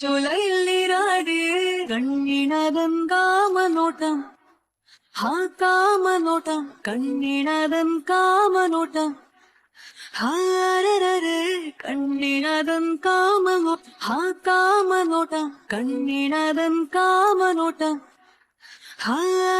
ചുലയിൽ നീരാടി കണ്ണിനതൻ കാമനോട്ടം ഹാ കാമനോട്ടം കണ്ണിനതൻ കാമനോട്ടം ഹാരരരെ കണ്ണിനതൻ കാമനോ ഹാ കാമനോട്ടം കണ്ണിനതൻ കാമനോട്ടം ഹാരരരെ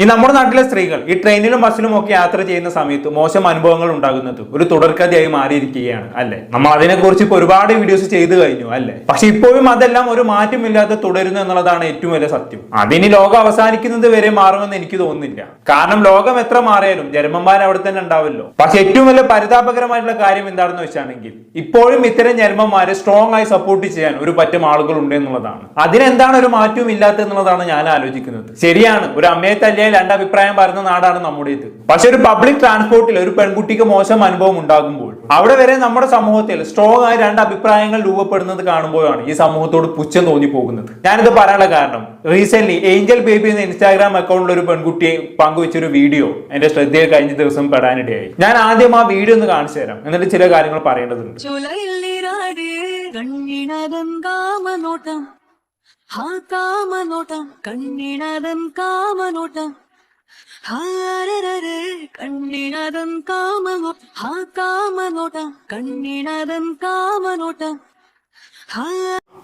ഈ നമ്മുടെ നാട്ടിലെ സ്ത്രീകൾ ഈ ട്രെയിനിലും ബസ്സിലും ഒക്കെ യാത്ര ചെയ്യുന്ന സമയത്ത് മോശം അനുഭവങ്ങൾ ഉണ്ടാകുന്നത് ഒരു തുടർക്കഥയായി മാറിയിരിക്കുകയാണ് അല്ലെ? നമ്മൾ അതിനെക്കുറിച്ച് ഇപ്പൊ ഒരുപാട് വീഡിയോസ് ചെയ്തു കഴിഞ്ഞു അല്ലെ? പക്ഷെ ഇപ്പോഴും അതെല്ലാം ഒരു മാറ്റമില്ലാതെ തുടരുന്നു എന്നുള്ളതാണ് ഏറ്റവും വലിയ സത്യം. അതിനി ലോകം അവസാനിക്കുന്നത് വരെ മാറുമെന്ന് എനിക്ക് തോന്നുന്നില്ല. കാരണം ലോകം എത്ര മാറിയാലും ജന്മന്മാർ അവിടെ തന്നെ ഉണ്ടാവല്ലോ. പക്ഷെ ഏറ്റവും വലിയ പരിതാപകരമായിട്ടുള്ള കാര്യം എന്താണെന്ന് വെച്ചാണെങ്കിൽ ഇപ്പോഴും ഇത്തരം ജന്മന്മാരെ സ്ട്രോങ് ആയി സപ്പോർട്ട് ചെയ്യാൻ ഒരു പറ്റം ആളുകൾ ഉണ്ട് എന്നുള്ളതാണ്. അതിനെന്താണ് ഒരു മാറ്റവും ഇല്ലാത്ത എന്നുള്ളതാണ് ഞാൻ ആലോചിക്കുന്നത്. ശരിയാണ് ഒരു അമ്മയെ തല്ലിയാൽ രണ്ട് അഭിപ്രായം പറയുന്ന നാടാണ് നമ്മുടെ ഇത് പക്ഷെ ഒരു പബ്ലിക് ട്രാൻസ്പോർട്ടിൽ ഒരു പെൺകുട്ടിക്ക് മോശം അനുഭവം ഉണ്ടാകുമ്പോൾ അവിടെ വരെ നമ്മുടെ സമൂഹത്തിൽ സ്ട്രോങ് ആയി രണ്ട് അഭിപ്രായങ്ങൾ രൂപപ്പെടുന്നത് കാണുമ്പോഴാണ് ഈ സമൂഹത്തോട് പുച്ഛം തോന്നി പോകുന്നത് ഞാനിത് പറയാനുള്ള കാരണം റീസെന്റ് ഏഞ്ചൽ ബേബി എന്ന ഇൻസ്റ്റാഗ്രാം അക്കൗണ്ടിൽ ഒരു പെൺകുട്ടിയെ പങ്കുവെച്ചൊരു വീഡിയോ എന്റെ ശ്രദ്ധയിൽ കഴിഞ്ഞ ദിവസം പെടാനിടയായി. ഞാൻ ആദ്യം ആ വീഡിയോ ഒന്ന് കാണിച്ചു തരാം എന്നിട്ട് ചില കാര്യങ്ങൾ പറയേണ്ടതുണ്ട്. കണ്ണിനതൻ കാമനോട്ടം ഹാ കാമനോട്ടം. ഹാരരരെ കണ്ണിനതൻ കാമനോ ഹാ കാമനോട്ടം കണ്ണിനതൻ കാമനോട്ടം. ഹാ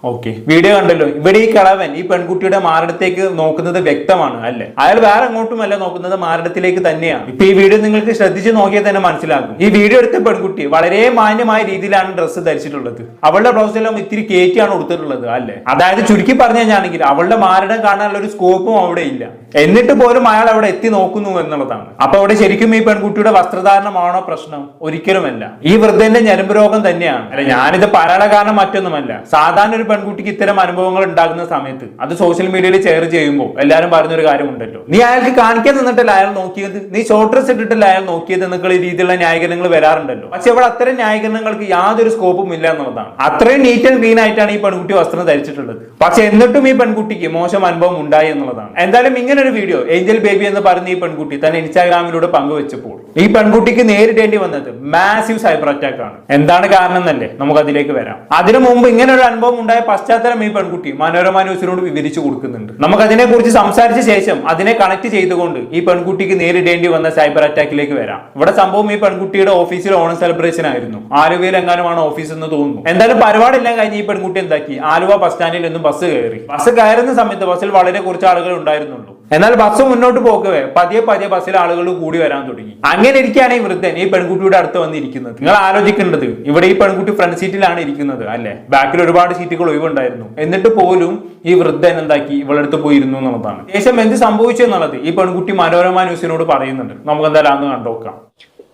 ഓക്കെ വീഡിയോ കണ്ടല്ലോ. ഇവിടെ ഈ കളവൻ ഈ പെൺകുട്ടിയുടെ മാറിടത്തേക്ക് നോക്കുന്നത് വ്യക്തമാണ് അല്ലെ? അയാൾ വേറെ അങ്ങോട്ടുമല്ല നോക്കുന്നത് മാറിടത്തിലേക്ക് തന്നെയാണ്. ഇപ്പൊ ഈ വീഡിയോ നിങ്ങൾക്ക് ശ്രദ്ധിച്ച് നോക്കിയാൽ തന്നെ മനസ്സിലാകും. ഈ വീഡിയോ എടുത്ത പെൺകുട്ടി വളരെ മാന്യമായ രീതിയിലാണ് ഡ്രസ്സ് ധരിച്ചിട്ടുള്ളത്. അവളുടെ ബ്ലൗസിലും ഇത്തിരി കയറ്റിയാണ് കൊടുത്തിട്ടുള്ളത് അല്ലെ? അതായത് ചുരുക്കി പറഞ്ഞു കഴിഞ്ഞാണെങ്കിൽ അവളുടെ മാറിടം കാണാനുള്ള ഒരു സ്കോപ്പും അവിടെ ഇല്ല. എന്നിട്ട് പോലും അയാൾ അവിടെ എത്തി നോക്കുന്നു എന്നുള്ളതാണ്. അപ്പൊ അവിടെ ശരിക്കും ഈ പെൺകുട്ടിയുടെ വസ്ത്രധാരണമാണോ പ്രശ്നം? ഒരിക്കലുമല്ല. ഈ വൃദ്ധന്റെ ഞരമ്പ് രോഗം തന്നെയാണ്. അല്ല ഞാനിത് പറയാനുള്ള കാരണം മറ്റൊന്നുമല്ല. സാധാരണ ഒരു പെൺകുട്ടിക്ക് ഇത്തരം അനുഭവങ്ങൾ ഉണ്ടാകുന്ന സമയത്ത് അത് സോഷ്യൽ മീഡിയയിൽ ഷെയർ ചെയ്യുമ്പോൾ എല്ലാവരും പറയുന്ന ഒരു കാര്യമുണ്ടല്ലോ. നീ അയാൾക്ക് കാണിക്കാൻ നിന്നിട്ടല്ല അയാൾ നോക്കിയത്. നീ ഷോർട്ട് ഡ്രസ് ഇട്ടിട്ടല്ല അയാൾ നോക്കിയത് എന്നൊക്കെ രീതിയിലുള്ള ന്യായീകരണങ്ങൾ വരാറുണ്ടല്ലോ. പക്ഷെ ഇവിടെ അത്തരം ന്യായീകരണങ്ങൾക്ക് യാതൊരു സ്കോപ്പും ഇല്ല എന്നുള്ളതാണ്. അത്രയും നീറ്റ് ആൻഡ് ക്ലീൻ ആയിട്ടാണ് ഈ പെൺകുട്ടി വസ്ത്രം ധരിച്ചിട്ടുള്ളത്. പക്ഷെ എന്നിട്ടും ഈ പെൺകുട്ടിക്ക് മോശം അനുഭവം ഉണ്ടായി എന്നുള്ളതാണ്. എന്തായാലും ഇങ്ങനെ ഒരു വീഡിയോ ഏഞ്ചൽ ബേബി എന്ന് പറഞ്ഞ ഈ പെൺകുട്ടി തന്നെ ഇൻസ്റ്റാഗ്രാമിലൂടെ പങ്കുവെച്ചപ്പോൾ ഈ പെൺകുട്ടിക്ക് നേരിടേണ്ടി വന്നത് മാസീവ് സൈബർ അറ്റാക്ക് ആണ്. എന്താണ് കാരണം എന്നല്ലേ? നമുക്ക് അതിലേക്ക് വരാം. അതിനു മുമ്പ് ഇങ്ങനെ ഒരു അനുഭവം ഉണ്ടായ പശ്ചാത്തലം ഈ പെൺകുട്ടി മനോരമ ന്യൂസിനോട് വിവരിച്ചു കൊടുക്കുന്നുണ്ട്. നമുക്ക് അതിനെ കുറിച്ച് സംസാരിച്ച ശേഷം അതിനെ കണക്ട് ചെയ്തുകൊണ്ട് ഈ പെൺകുട്ടിക്ക് നേരിടേണ്ടി വന്ന സൈബർ അറ്റാക്കിലേക്ക് വരാം. ഇവിടെ സംഭവം ഈ പെൺകുട്ടിയുടെ ഓഫീസിൽ ഓണം സെലിബ്രേഷൻ ആയിരുന്നു. ആലുവയിൽ എങ്ങാനുമാണ് ഓഫീസ് എന്ന് തോന്നുന്നു. എന്തായാലും പരിപാടിയെല്ലാം കഴിഞ്ഞ് ഈ പെൺകുട്ടി എന്താക്കി? ആലുവ ബസ് സ്റ്റാൻഡിൽ നിന്നും ബസ് കയറി. ബസ് കയറുന്ന സമയത്ത് ബസ്സിൽ വളരെ കുറച്ച് ആളുകൾ ഉണ്ടായിരുന്നുള്ളൂ. എന്നാൽ ബസ് മുന്നോട്ട് പോകവേ പതിയെ പതിയെ ബസ്സിൽ ആളുകൾ കൂടി വരാൻ തുടങ്ങി. അങ്ങനെ ഇരിക്കുകയാണ് ഈ വൃദ്ധൻ ഈ പെൺകുട്ടിയുടെ അടുത്ത് വന്നിരിക്കുന്നത്. നിങ്ങൾ ആലോചിക്കേണ്ടത് ഇവിടെ ഈ പെൺകുട്ടി ഫ്രണ്ട് സീറ്റിലാണ് ഇരിക്കുന്നത് അല്ലെ? ബാക്കിൽ ഒരുപാട് സീറ്റുകൾ ഒഴിവുണ്ടായിരുന്നു. എന്നിട്ട് പോലും ഈ വൃദ്ധൻ എന്താക്കി? ഇവളടുത്ത് പോയി ഇരുന്നു എന്നുള്ളതാണ്. ശേഷം എന്ത് സംഭവിച്ചു എന്നുള്ളത് ഈ പെൺകുട്ടി മനോരമ ന്യൂസിനോട് പറയുന്നുണ്ട്. നമുക്ക് എന്തായാലും അന്ന് കണ്ടോക്കാം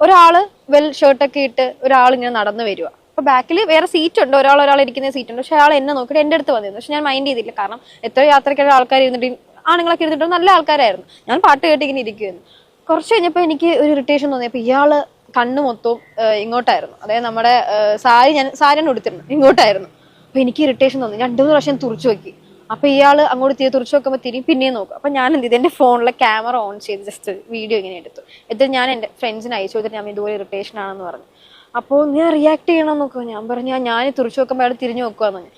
ഒരാൾ വെൽ ഷർട്ടൊക്കെ ഇട്ട് ഒരാൾ ഇങ്ങനെ നടന്നു വരിക അപ്പൊ ബാക്കിൽ വേറെ സീറ്റ് ഉണ്ട്. ഒരാൾ ഒരാൾ ഇരിക്കുന്ന സീറ്റ് ഉണ്ട്. പക്ഷെ അയാൾ എന്നെ നോക്കിയിട്ട് എന്റെ അടുത്ത് വന്നിരുന്നു. പക്ഷെ ഞാൻ മൈൻഡ് ചെയ്തില്ല. കാരണം എത്ര യാത്രക്കുള്ള ആൾക്കാർ ഇരുന്നിട്ട് ആണുങ്ങളൊക്കെ ഇരുന്നിട്ട് നല്ല ആൾക്കാരായിരുന്നു. ഞാൻ പാട്ട് കേട്ട് ഇങ്ങനെ ഇരിക്കുമായിരുന്നു കുറച്ച് കഴിഞ്ഞപ്പോൾ എനിക്ക് ഒരു ഇറിറ്റേഷൻ തോന്നി. അപ്പൊ ഇയാൾ കണ്ണ് മൊത്തവും ഇങ്ങോട്ടായിരുന്നു. അതായത് നമ്മുടെ സാരി ഞാൻ സാരി ഉടുത്തിരുന്നു. ഇങ്ങോട്ടായിരുന്നു. അപ്പൊ എനിക്ക് ഇറിറ്റേഷൻ തോന്നി. രണ്ടു മൂന്ന് പ്രാവശ്യം തുറച്ചു നോക്കി. അപ്പൊ ഇയാൾ അങ്ങോട്ട് തിരി തുറച്ചു നോക്കുമ്പോൾ തിരി പിന്നെയും നോക്കും. അപ്പൊ ഞാൻ എന്ത് ചെയ്തു? എന്റെ ഫോണിലെ ക്യാമറ ഓൺ ചെയ്ത് ജസ്റ്റ് വീഡിയോ ഇങ്ങനെ എടുത്തു. എന്നിട്ട് ഞാൻ എന്റെ ഫ്രണ്ട്സിന് അയച്ചു. കൊടുത്തിട്ട് ഞാൻ ഇതുപോലെ ഇറിറ്റേഷൻ ആണെന്ന് പറഞ്ഞു. അപ്പോൾ ഞാൻ റിയാക്ട് ചെയ്യണമെന്ന് നോക്കുക ഞാൻ പറഞ്ഞു "ആ, ഞാൻ തുറച്ചു നോക്കുമ്പോൾ അയാൾ തിരിഞ്ഞു നോക്കുവാന്ന് പറഞ്ഞു.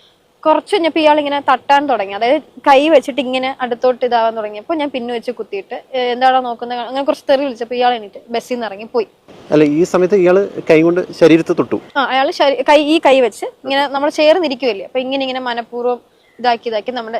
കുറച്ച് കഴിഞ്ഞപ്പോൾ ഇയാൾ ഇങ്ങനെ തട്ടാൻ തുടങ്ങി. അതായത് കൈ വെച്ചിട്ട് ഇങ്ങനെ അടുത്തോട്ട് ഇതാവാൻ തുടങ്ങിയപ്പോൾ ഞാൻ പിന്നു വെച്ച് കുത്തിയിട്ട് എന്താണോ നോക്കുന്നത് അങ്ങനെ കുറച്ച് തെറി വിളിച്ചപ്പോൾ ഇയാൾ എണീറ്റ് ബസ്സിൽ നിന്ന് ഇറങ്ങി പോയി. അല്ല ഈ സമയത്ത് ഇയാൾ കൈ കൊണ്ട് ശരീരത്തെ തൊട്ടു. ആ അയാൾ കൈ ഈ കൈ വെച്ച് ഇങ്ങനെ നമ്മൾ ചേർന്നിരിക്കുമല്ലേ അപ്പൊ ഇങ്ങനെ ഇങ്ങനെ മനഃപൂർവം ഇതാക്കി ഇതാക്കി നമ്മുടെ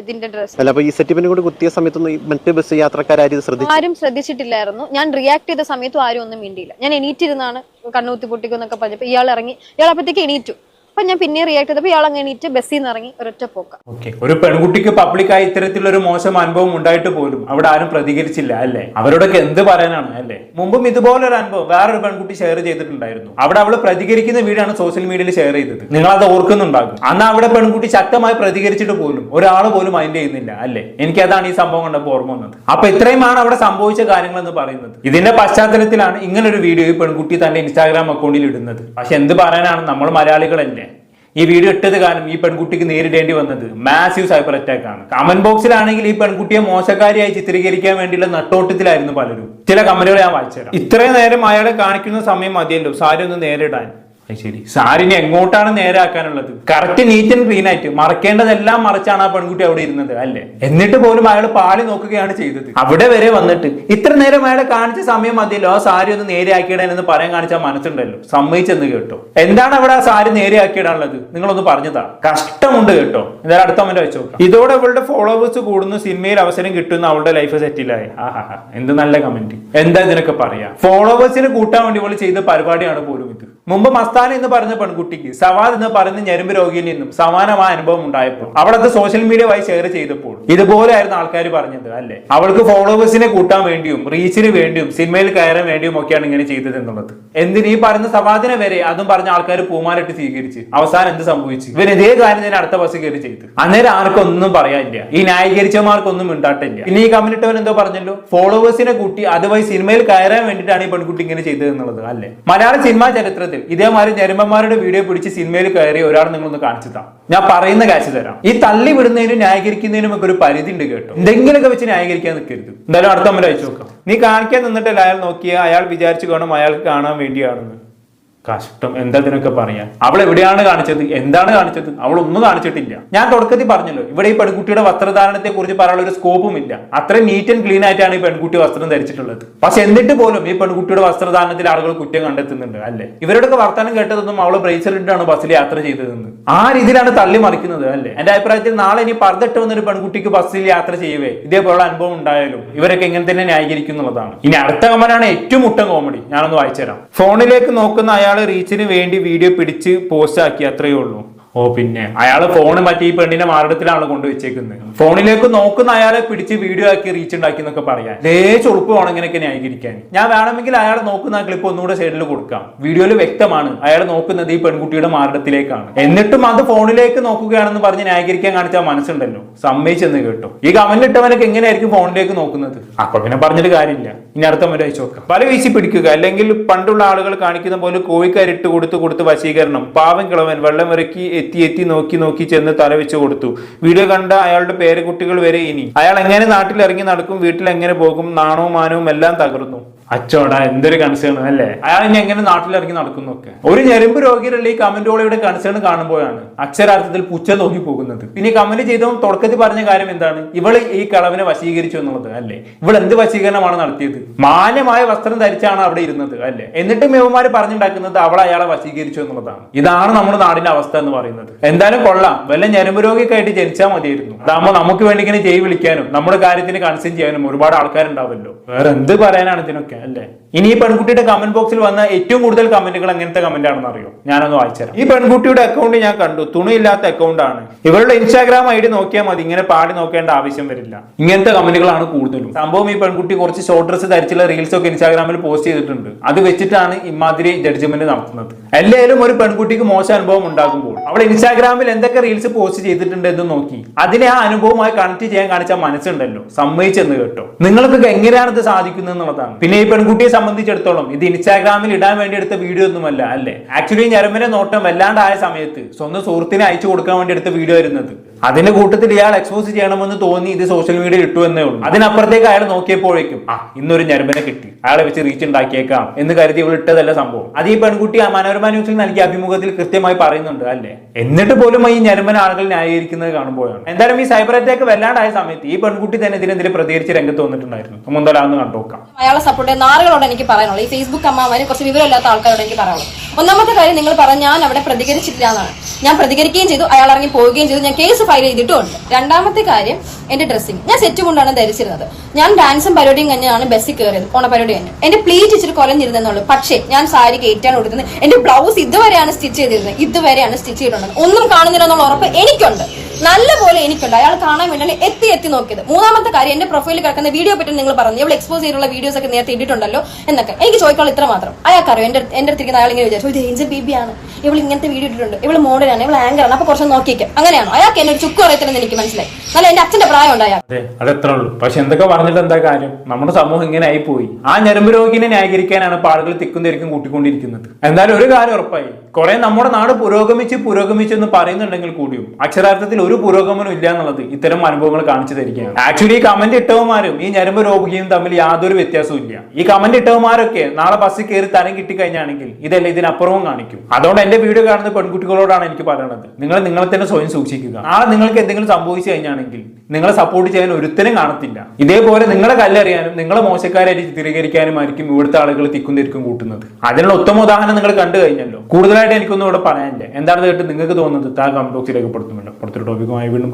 ഇതിന്റെ ഡ്രസ് അല്ല അപ്പൊ ഈ സെറ്റിപ്പിനെ കൊണ്ട് കുത്തിയ സമയത്തൊന്നും മറ്റ് ബസ് യാത്രക്കാരും ശ്രദ്ധിച്ചു ആരും ശ്രദ്ധിച്ചിട്ടില്ലായിരുന്നു. ഞാൻ റിയാക്ട് ചെയ്ത സമയത്തും ആരും ഒന്നും മിണ്ടിയില്ല. ഞാൻ എണീറ്റിരുന്നാണ് കണ്ണൂത്തി പൊട്ടിക്കുന്നൊക്കെ പറഞ്ഞപ്പോ ഇയാൾ ഇറങ്ങി ഇയാൾ അപ്പത്തേക്ക് എണീറ്റു. അപ്പൊ ഞാൻ പിന്നെ റിയാക്ട് ചെയ്തപ്പോ ഇയാൾ അങ്ങ് ബസ്സിൽ നിന്ന് ഇറങ്ങി ഒരൊറ്റ പോക്ക. ഓക്കെ ഒരു പെൺകുട്ടിക്ക് പബ്ലിക്കായി ഇത്തരത്തിലുള്ള ഒരു മോശം അനുഭവം ഉണ്ടായിട്ട് പോലും അവിടെ ആരും പ്രതികരിച്ചില്ല അല്ലേ? അവരോടൊക്കെ എന്ത് പറയാനാണ് അല്ലേ? മുമ്പും ഇതുപോലെ ഒരു അനുഭവം വേറൊരു പെൺകുട്ടി ഷെയർ ചെയ്തിട്ടുണ്ടായിരുന്നു. അവിടെ അവൾ പ്രതികരിക്കുന്ന വീടാണ് സോഷ്യൽ മീഡിയയിൽ ഷെയർ ചെയ്തത്. നിങ്ങൾ അത് ഓർക്കുന്നുണ്ടാകും. അന്ന് അവിടെ പെൺകുട്ടി ശക്തമായി പ്രതികരിച്ചിട്ട് പോലും ഒരാൾ പോലും മൈൻഡ് ചെയ്യുന്നില്ല അല്ലേ? എനിക്ക് അതാണ് ഈ സംഭവം കണ്ടപ്പോൾ ഓർമ്മ വന്നത്. അപ്പൊ ഇത്രയുമാണ് അവിടെ സംഭവിച്ച കാര്യങ്ങൾ എന്ന് പറയുന്നത്. ഇതിന്റെ പശ്ചാത്തലത്തിലാണ് ഇങ്ങനൊരു വീഡിയോ ഈ പെൺകുട്ടി തന്റെ ഇൻസ്റ്റാഗ്രാം അക്കൗണ്ടിൽ ഇടുന്നത്. പക്ഷെ എന്ത് പറയാനാണ് നമ്മൾ മലയാളികൾ മലയാളികളല്ലേ? ഈ വീഡിയോ ഇട്ടത് കാരണം ഈ പെൺകുട്ടിക്ക് നേരിടേണ്ടി വന്നത്. മാസീവ് സൈബർ അറ്റാക്ക് ആണ്. കമന്റ് ബോക്സിലാണെങ്കിൽ ഈ പെൺകുട്ടിയെ മോശക്കാരിയായി ചിത്രീകരിക്കാൻ വേണ്ടിയുള്ള നട്ടോട്ടത്തിലായിരുന്നു പലരും. ചില കമന്റുകൾ ഞാൻ വായിച്ചുതരാം. ഇത്രയും നേരം അയാളെ കാണിക്കുന്ന സമയം മതിയല്ലോ. സാരി ഒന്ന് നേരിടാൻ. ശരി. സാരിനെ എങ്ങോട്ടാണ് നേരാക്കാനുള്ളത്? കറക്റ്റ് നീറ്റ് ആൻഡ് ക്ലീൻ ആയിട്ട് മറക്കേണ്ടതെല്ലാം മറച്ചാണ് ആ പെൺകുട്ടി അവിടെ ഇരുന്നത് അല്ലേ? എന്നിട്ട് പോലും അയാൾ പാളി നോക്കുകയാണ് ചെയ്തത്. അവിടെ വരെ വന്നിട്ട് ഇത്ര നേരം അയാളെ കാണിച്ച സമയം മതിയല്ലോ ആ സാരി ഒന്ന് നേരെയാക്കിയിടാനെന്ന് പറയാൻ കാണിച്ചാൽ മനസ്സുണ്ടല്ലോ. സമ്മതിച്ചെന്ന് കേട്ടോ. എന്താണ് അവിടെ ആ സാരി നേരെയാക്കിയിടാനുള്ളത്? നിങ്ങളൊന്ന് പറഞ്ഞതാ. കഷ്ടമുണ്ട് കേട്ടോ. എന്തായാലും അടുത്ത മറ്റേ വെച്ചോ ഇതോടെ അവളുടെ ഫോളോവേഴ്സ് കൂടുന്നു സിനിമയിൽ അവസരം കിട്ടുന്ന അവളുടെ ലൈഫ് സെറ്റിലായി ആഹാ എന്ത് നല്ല കമന്റ് എന്താ ഇതിനൊക്കെ പറയാ? ഫോളോവേഴ്സിനെ കൂട്ടാൻ വേണ്ടി ഇവൾ ചെയ്ത പരിപാടിയാണ് പോലും ഇത് മുമ്പ് മസ്താന എന്ന് പറഞ്ഞ പെൺകുട്ടിക്ക് സവാദ് എന്ന് പറയുന്ന ഞരമ്പ് രോഗിയിൽ നിന്നും സമാനമായ അനുഭവം ഉണ്ടായപ്പോൾ അവളത് സോഷ്യൽ മീഡിയ വഴി ഷെയർ ചെയ്തപ്പോൾ ഇതുപോലെ ആയിരുന്നു ആൾക്കാർ പറഞ്ഞത് അല്ലെ? അവൾക്ക് ഫോളോവേഴ്സിനെ കൂട്ടാൻ വേണ്ടിയും റീച്ചിന് വേണ്ടിയും സിനിമയിൽ കയറാൻ വേണ്ടിയും ഒക്കെയാണ് ഇങ്ങനെ ചെയ്തത് എന്നുള്ളത്. എന്തിന് ഈ പറയുന്ന സവാദിനെ വരെ അതും പറഞ്ഞ ആൾക്കാർ പൂമാലിട്ട് സ്വീകരിച്ച് അവസാനം എന്ത് സംഭവിച്ചു? ഇവർ ഇതേ കാര്യം തന്നെ അടുത്ത ബസ് കയറി ചെയ്തു. അന്നേരം ആർക്കൊന്നും പറയാനില്ല. ഈ ന്യായീകരിച്ചമാർക്കൊന്നും ഉണ്ടാട്ടില്ല ഇനി ഈ കമ്മിനിട്ടവൻ എന്തോ പറഞ്ഞല്ലോ? ഫോളോവേഴ്സിനെ കൂട്ടി അതുവഴി സിനിമയിൽ കയറാൻ വേണ്ടിയിട്ടാണ് ഈ പെൺകുട്ടി ഇങ്ങനെ ചെയ്തത് എന്നുള്ളത് അല്ലെ? മലയാള സിനിമാ ചരിത്രത്തിൽ ഇതേമാതിരി ഞരമ്പന്മാരുടെ വീഡിയോ പിടിച്ച് സിനിമയിൽ കയറി ഒരാൾ നിങ്ങളൊന്ന് കാണിച്ചു താ ഞാൻ പറയുന്ന കാശ് തരാം. ഈ തള്ളി വിടുന്നതിനും ന്യായീകരിക്കുന്നതിനും ഒക്കെ ഒരു പരിധി ഉണ്ട് കേട്ടോ. എന്തെങ്കിലുമൊക്കെ വെച്ച് ന്യായീകരിക്കാൻ നിൽക്കരുത്. എന്തായാലും അടുത്ത അമ്മ അയച്ചു നോക്കാം. നീ കാണിക്കാൻ നിന്നിട്ടല്ല അയാൾ നോക്കിയ? അയാൾ വിചാരിച്ചു കാണും അയാൾക്ക് കാണാൻ വേണ്ടിയാണെന്ന്. കഷ്ടം. എന്താ ഇതിനൊക്കെ പറയാ? അവൾ എവിടെയാണ് കാണിച്ചത്? എന്താണ് കാണിച്ചത്? അവൾ ഒന്നും കാണിച്ചിട്ടില്ല. ഞാൻ തുടക്കത്തിൽ പറഞ്ഞല്ലോ ഇവിടെ ഈ പെൺകുട്ടിയുടെ വസ്ത്രധാരണത്തെ കുറിച്ച് പറയാനുള്ള ഒരു സ്കോപ്പും ഇല്ല. അത്രയും നീറ്റ് ആൻഡ് ക്ലീൻ ആയിട്ടാണ് ഈ പെൺകുട്ടി വസ്ത്രം ധരിച്ചിട്ടുള്ളത്. പക്ഷെ എന്നിട്ട് പോലും ഈ പെൺകുട്ടിയുടെ വസ്ത്രധാരണത്തിൽ ആളുകൾ കുറ്റം കണ്ടെത്തുന്നുണ്ട് അല്ലേ? ഇവരുടെയൊക്കെ വർത്തമാനം കേട്ടതൊന്നും അവൾ ബ്രേസ്ലെറ്റ് ഇട്ടാണ് ബസ്സിൽ യാത്ര ചെയ്തതെന്ന്. ആ രീതിയിലാണ് തള്ളി മറിക്കുന്നത് അല്ലേ? എന്റെ അഭിപ്രായത്തിൽ നാളെ ഇനി പറഞ്ഞിട്ട് വന്നൊരു പെൺകുട്ടിക്ക് ബസ്സിൽ യാത്ര ചെയ്യവേ ഇതേപോലുള്ള അനുഭവം ഉണ്ടായാലും ഇവരൊക്കെ എങ്ങനെ തന്നെ ന്യായീകരിക്കുന്നുള്ളതാണ് ഇനി അടുത്ത കമ്മനാണ് ഏറ്റവും മുട്ടം കോമഡി ഞാനൊന്ന് വായിച്ചുതരാം. ഫോണിലേക്ക് നോക്കുന്ന അയാൾ റീച്ചിന് വേണ്ടി വീഡിയോ പിടിച്ച് പോസ്റ്റ് ആക്കി അത്രയേ ഉള്ളൂ. ഓ പിന്നെ. അയാൾ ഫോൺ മറ്റേ ഈ പെണ്ണിന്റെ മാറിടത്തിലാണ് കൊണ്ടുവച്ചേക്കുന്നത്. ഫോണിലേക്ക് നോക്കുന്ന അയാളെ പിടിച്ച് വീഡിയോ ആക്കി റീച്ച് ഉണ്ടാക്കി എന്നൊക്കെ പറയാം ലേശ വേണം ഇങ്ങനെയൊക്കെ ന്യായീകരിക്കാൻ. ഞാൻ വേണമെങ്കിൽ അയാൾ നോക്കുന്ന ആ ക്ലിപ്പ് ഒന്നുകൂടെ സൈഡിൽ കൊടുക്കാം. വീഡിയോയിൽ വ്യക്തമാണ്. അയാൾ നോക്കുന്നത് ഈ പെൺകുട്ടിയുടെ മാറിടത്തിലേക്കാണ്. എന്നിട്ടും അത് ഫോണിലേക്ക് നോക്കുകയാണെന്ന് പറഞ്ഞ് ന്യായീകരിക്കാൻ കാണിച്ച മനസ്സുണ്ടല്ലോ. സമ്മതിച്ചെന്ന് കേട്ടോ. ഈ കമന്റ് ഇട്ടവനൊക്കെ എങ്ങനെയായിരിക്കും ഫോണിലേക്ക് നോക്കുന്നത്? അപ്പൊ പിന്നെ പറഞ്ഞിട്ട് കാര്യമില്ല. ഇനി അടുത്ത മുறை അയച്ചു നോക്കാം പല വീശി പിടിക്കുക. അല്ലെങ്കിൽ പണ്ടുള്ള ആളുകൾ കാണിക്കുന്ന പോലെ കോഴിക്കാരിട്ട് കൊടുത്ത് കൊടുത്ത് വശീകരണം. പാവം കിളവൻ വെള്ളം ഇറക്കി എത്തി എത്തി നോക്കി നോക്കി ചെന്ന് തല വെച്ച് കൊടുത്തു. വീഡിയോ കണ്ട അയാളുടെ പേരക്കുട്ടികൾ വരെ ഇനി. അയാൾ എങ്ങനെ നാട്ടിൽ ഇറങ്ങി നടക്കും വീട്ടിൽ എങ്ങനെ പോകും നാണവും മാനവും എല്ലാം തകർന്നു. അച്ചോടാ എന്തൊരു കൺസേൺ അല്ലേ? അയാൾ ഇനി എങ്ങനെ നാട്ടിലിറങ്ങി നടക്കുന്നൊക്കെ ഒരു ഞെരുമ്പ് രോഗികളുടെ ഈ കമന്റോളയുടെ കൺസേൺ കാണുമ്പോഴാണ് അക്ഷരാർത്ഥത്തിൽ പുച്ച നോക്കി പോകുന്നത്. പിന്നെ കമന്റ് ചെയ്തവൻ തുടക്കത്തിൽ പറഞ്ഞ കാര്യം എന്താണ്? ഇവൾ ഈ കളവിനെ വശീകരിച്ചു എന്നുള്ളത് അല്ലേ? ഇവൾ എന്ത് വശീകരണമാണ് നടത്തിയത്? മാന്യമായ വസ്ത്രം ധരിച്ചാണ് അവിടെ ഇരുന്നത് അല്ലേ? എന്നിട്ടും യവന്മാര് പറഞ്ഞുണ്ടാക്കുന്നത് അവൾ അയാളെ വശീകരിച്ചു എന്നുള്ളതാണ്. ഇതാണ് നമ്മുടെ നാടിന്റെ അവസ്ഥ എന്ന് പറയുന്നത്. എന്തായാലും കൊള്ളാം. വല്ല രോഗിയൊക്കെ ആയിട്ട് ജനിച്ചാൽ മതിയായിരുന്നു. അതാകുമ്പോൾ നമുക്ക് വേണ്ടി ഇങ്ങനെ ജയ് വിളിക്കാനും നമ്മുടെ കാര്യത്തിന് കൺസേൺ ചെയ്യാനും ഒരുപാട് ആൾക്കാരുണ്ടാവല്ലോ. വേറെ എന്ത് പറയാനാണ് ഇതിനൊക്കെ? അല്ലേ? ഇനി ഈ പെൺകുട്ടിയുടെ കമന്റ് ബോക്സിൽ വന്ന ഏറ്റവും കൂടുതൽ കമന്റുകൾ എങ്ങനത്തെ കമന്റ് ആണെന്ന് അറിയോ? ഞാനൊന്ന് വായിച്ചുതരാം ഈ പെൺകുട്ടിയുടെ അക്കൗണ്ട് ഞാൻ കണ്ടു. തുണിയില്ലാത്ത അക്കൗണ്ട് ആണ്. ഇവരുടെ ഇൻസ്റ്റാഗ്രാം ഐ ഡി നോക്കിയാൽ മതി. ഇങ്ങനെ പാടി നോക്കേണ്ട ആവശ്യം വരില്ല. ഇങ്ങനത്തെ കമന്റുകളാണ് കൂടുതലും. സംഭവം ഈ പെൺകുട്ടി കുറച്ച് ഷോർട്ട് ഡ്രസ് ധരിച്ചുള്ള റീൽസ് ഒക്കെ ഇൻസ്റ്റാഗ്രാമിൽ പോസ്റ്റ് ചെയ്തിട്ടുണ്ട്. അത് വെച്ചിട്ടാണ് ഇമാതിരി ജഡ്ജ്മെന്റ് നടത്തുന്നത്. എല്ലാവരും ഒരു പെൺകുട്ടിക്ക് മോശം അനുഭവം ഉണ്ടാകുമ്പോൾ അവൾ ഇൻസ്റ്റാഗ്രാമിൽ എന്തൊക്കെ റീൽസ് പോസ്റ്റ് ചെയ്തിട്ടുണ്ട് എന്ന് നോക്കി. അതിനെ ആ അനുഭവമായി കണക്ട് ചെയ്യാൻ കാണിച്ച മനസ്സുണ്ടല്ലോ. സമ്മതിച്ചെന്ന് കേട്ടോ. നിങ്ങൾക്ക് എങ്ങനെയാണ് ഇത് സാധിക്കുന്നത് എന്നുള്ളതാണ് പിന്നെ ഈ പെൺകുട്ടിയെ സംബന്ധിച്ചിടത്തോളം ഇത് ഇൻസ്റ്റാഗ്രാമിൽ ഇടാൻ വേണ്ടി എടുത്ത വീഡിയോ ഒന്നുമല്ല അല്ലേ? ആക്ച്വലി ഞരമ്പിന്റെ നോട്ടം വല്ലാണ്ടായ സമയത്ത് സ്വന്തം സുഹൃത്തിനെ അയച്ചു കൊടുക്കാൻ വേണ്ടി എടുത്ത വീഡിയോ ആയിരുന്നത്. അതിന്റെ കൂട്ടത്തിൽ ഇയാൾ എക്സ്പോസ് ചെയ്യണമെന്ന് തോന്നി ഇത് സോഷ്യൽ മീഡിയയിൽ ഇട്ടു എന്നേ ഉള്ളൂ. അതിനപ്പുറത്തേക്ക് അയാൾ നോക്കിയപ്പോഴേക്കും ആ ഇന്നൊരു ഞരമ്പിനെ കിട്ടി. അയാളെ വെച്ച് റീച്ച് ഉണ്ടാക്കിയേക്കാം എന്ന് കരുതി ഇവൾ ഇട്ടതല്ല സംഭവം. അത് ഈ പെൺകുട്ടി ആ മനോരമ ന്യൂസിൽ നൽകിയ അഭിമുഖത്തിൽ കൃത്യമായി പറയുന്നുണ്ട് അല്ലേ? എന്നിട്ട് പോലും ഈ ഞരമ്പൻ ആളുകൾ ന്യായീകരിക്കുന്നത് കാണുമ്പോഴാണ്. എന്തായാലും ഈ സൈബർ അറ്റാക്ക് വല്ലാണ്ടായ സമയത്ത് ഈ പെൺകുട്ടി തന്നെ ഇതിനെതിരെ പ്രതികരിച്ച് രംഗത്ത് വന്നിട്ടുണ്ടായിരുന്നു. മുന്തലാന്ന് കണ്ടുനോക്കാം അയാളെ സപ്പോർട്ട് നാറുകളോട് എനിക്ക് പറയാനുള്ളൂ. ഈ ഫേസ്ബുക്ക് അമ്മമാരെ കുറച്ച് വിവരമില്ലാത്ത ആൾക്കാരോട് എനിക്ക് പറയാനുള്ളൂ. ഒന്നാമത്തെ കാര്യം നിങ്ങൾ പറഞ്ഞ ഞാൻ അവിടെ പ്രതികരിച്ചിട്ടില്ല എന്നാണ്. ഞാൻ പ്രതികരിക്കുകയും ചെയ്തു അയാൾ ഇറങ്ങി പോവുകയും ചെയ്തു. ഞാൻ കേസ് ഫയൽ ചെയ്തിട്ടുമുണ്ട്. രണ്ടാമത്തെ കാര്യം എന്റെ ഡ്രസ്സിങ് ഞാൻ സെറ്റ് കൊണ്ടാണ് ധരിച്ചിരുന്നത്. ഞാൻ ഡാൻസും പരിപാടിയും കഴിഞ്ഞാണ് ബസ്സിൽ കയറിയത് ഓണ പരിപാടി കഴിഞ്ഞു. എന്റെ പ്ലീറ്റ് ഇച്ചിരി കൊലഞ്ഞിരുന്നെന്നുള്ളൂ പക്ഷേ ഞാൻ സാരി കയറ്റാൻ കൊടുക്കുന്നത് എന്റെ ബ്ലൗസ് ഇതുവരെയാണ് സ്റ്റിച്ച് ചെയ്തിരുന്നത്. ഇതുവരെയാണ് സ്റ്റിച്ച് ചെയ്തിട്ടുള്ളത്. ഒന്നും കാണുന്നില്ല എന്നുള്ള ഉറപ്പ് എനിക്കുണ്ട്. നല്ല പോലെ എനിക്കുണ്ട്. അയാൾ കാണാൻ വേണ്ടി എത്തി എത്തി നോക്കിയത്. മൂന്നാമത്തെ കാര്യം എന്റെ പ്രൊഫൈലിൽ കിടക്കുന്ന വീഡിയോ പറ്റി നിങ്ങൾ പറഞ്ഞു. ഇവൾ എക്സ്പോസ് ചെയ്തിട്ടുള്ള വീഡിയോസ് ഒക്കെ നേരത്തെ ഇട്ടിട്ടുണ്ടല്ലോ എന്നൊക്കെ. എനിക്ക് ചോദിക്കാനുള്ള ഇത്ര മാത്രം. അയാൾക്കറിയോ എന്റെ എന്റെ അടുത്തിരിക്കുന്ന അയാൾ ഇങ്ങനെ വിചാരിച്ചു ഇത് ഏഞ്ചൽ ബേബിയാണ് ഇവൾ ഇങ്ങനത്തെ വീഡിയോ ഇട്ടിട്ടുണ്ട്. ഇവൾ മോഡലാണ് ഇവൾ ആണ്. അപ്പൊ കുറച്ച് നോക്കിയേക്കാം. അങ്ങനെയാണോ? അയാൾക്ക് എന്നെ ഒരു ചുക്കും അറിയത്തില്ലെന്ന് എനിക്ക് മനസ്സിലായി. നല്ല എന്റെ അച്ഛന്റെ പ്രായം ഉണ്ട് അതെത്ര ഉള്ളൂ. പക്ഷെ എന്തൊക്കെ പറഞ്ഞിട്ട് എന്താ കാര്യം? നമ്മുടെ സമൂഹം ഇങ്ങനെ ആയി പോയി ആ ഞരമ്പ് രോഗിനെ ന്യായീകരിക്കാനാണ് ഇപ്പൊ ആളുകൾ തിക്കും തിരക്കും കൂട്ടിക്കൊണ്ടിരിക്കുന്നത്. എന്തായാലും ഒരു കാര്യം ഉറപ്പായി. കുറെ നമ്മുടെ നാട് പുരോഗമിച്ച് പുരോഗമിച്ച് എന്ന് പറയുന്നുണ്ടെങ്കിൽ കൂടിയും അക്ഷരാർത്ഥത്തിൽ ഒരു പുരോഗമനം ഇല്ല എന്നുള്ളത് ഇത്തരം അനുഭവങ്ങൾ കാണിച്ചു തരികയാണ്. ആക്ച്വലി ഈ കമന്റ് ഇട്ടവന്മാരും ഈ ഞരമ്പ് രോഗിയും തമ്മിൽ യാതൊരു വ്യത്യാസവും ഇല്ല. ഈ കമന്റ് ഇട്ടവന്മാരൊക്കെ നാളെ ബസ്സിൽ കയറി തരം കിട്ടിക്കഴിഞ്ഞാണെങ്കിൽ ഇതല്ല ഇതിനപ്പുറവും കാണിക്കും. അതുകൊണ്ട് എന്റെ വീഡിയോ കാണുന്ന പെൺകുട്ടികളോടാണ് എനിക്ക് പറയുന്നത് നിങ്ങൾ നിങ്ങളെ തന്നെ സ്വയം സൂക്ഷിക്കുക. നാളെ നിങ്ങൾക്ക് എന്തെങ്കിലും സംഭവിച്ചു കഴിഞ്ഞാണെങ്കിൽ നിങ്ങളെ സപ്പോർട്ട് ചെയ്യാൻ ഒരുത്തിനും കാണത്തില്ല. ഇതേപോലെ നിങ്ങളെ കല്ലെറിയാനും നിങ്ങളെ മോശക്കാരായിട്ട് ചിത്രീകരിക്കാനും ആയിരിക്കും ഇവിടുത്തെ ആളുകൾ തിക്കും തിരിക്കും കൂട്ടുന്നത്. അതിനുള്ള ഉത്തമ ഉദാഹരണം നിങ്ങൾ കണ്ടു കഴിഞ്ഞല്ലോ. കൂടുതലായിട്ട് എനിക്കൊന്നും ഇവിടെ പറയാനില്ല. എന്താണ് കേട്ട് നിങ്ങൾക്ക് തോന്നുന്നത്? താ കമന്റ് ബോക്സിൽ രേഖപ്പെടുത്തുമല്ലോ പുറത്തൊരു ടോപ്പിക്കുമായി വീണ്ടും